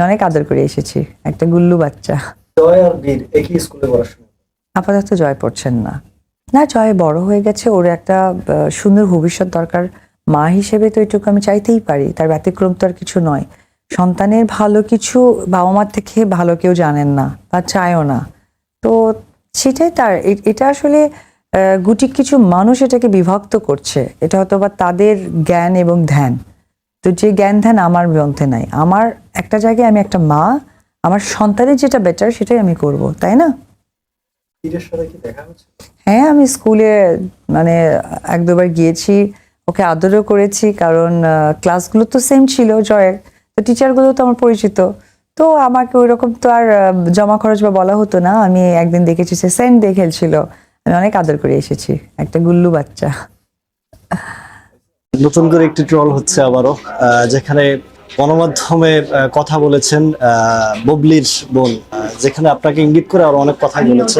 আমি অনেক আদর করে এসেছি। একটা গুল্লু বাচ্চা। জয় আর বীর একই স্কুলে পড়াশোনা? আপাতত জয় পড়ছেন না। না জয় বড় হয়ে গেছে। ওর একটা সুন্দর ভবিষ্যৎ দরকার। মা হিসেবে তো এটুকু আমি চাইতেই পারি। তার ব্যতিক্রম তো আর কিছু নয়। সন্তানের ভালো কিছু বাবা মার থেকে ভালো কেউ জানেন না বা চায়ও না। তো সেটাই তার এটা আসলে আহ, গুটি কিছু মানুষ এটাকে বিভক্ত করছে। এটা হয়তো বা তাদের জ্ঞান এবং ধ্যান। তো যে জ্ঞান ধ্যান আমার গ্রন্থে নাই আমার একটা জায়গায় আমি একটা মা আমার সন্তানের যেটা বেটার সেটাই আমি করব তাই না? হ্যাঁ আমি স্কুলে মানে এক দুবার গিয়েছি ওকে আদরও করেছি কারণ ক্লাসগুলো তো সেম ছিল জয়ের তো টিচারগুলো তো আমার পরিচিত। তো আমাকে ওই রকম তো আর জমা খরচ বা বলা হতো না আমি একদিন দেখেছি সে সেন্ট দিয়ে খেলছিল। আমি অনেক আদর করে এসেছি একটা গুল্লু বাচ্চা। নতুন করে একটি ট্রল হচ্ছে আবারও যেখানে গণমাধ্যমে কথা বলেছেন ববলির বোন যেখানে আপনাকে ইঙ্গিত করে আরও অনেক কথা বলেছে।